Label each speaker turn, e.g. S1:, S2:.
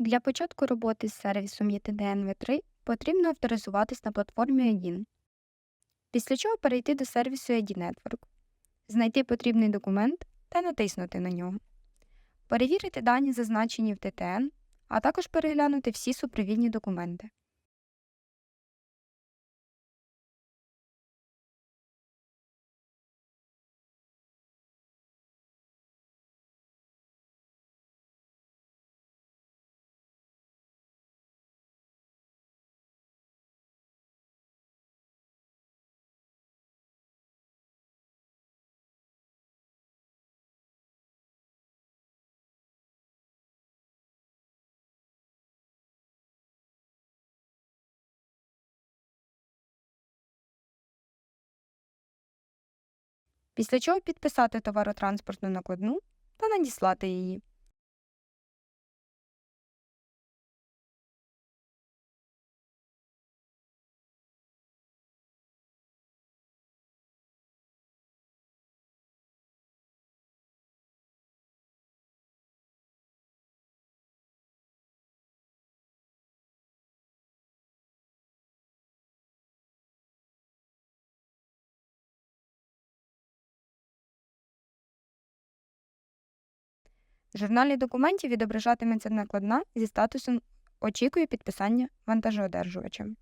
S1: Для початку роботи з сервісом ETDN V3 потрібно авторизуватись на платформі EDIN, після чого перейти до сервісу ID Network, знайти потрібний документ та натиснути на нього, перевірити дані, зазначені в ТТН, а також переглянути всі супровідні документи. Після чого підписати товаротранспортну накладну та надіслати її. В журналі документів відображатиметься накладна зі статусом Очікує підписання вантажоодержувачем.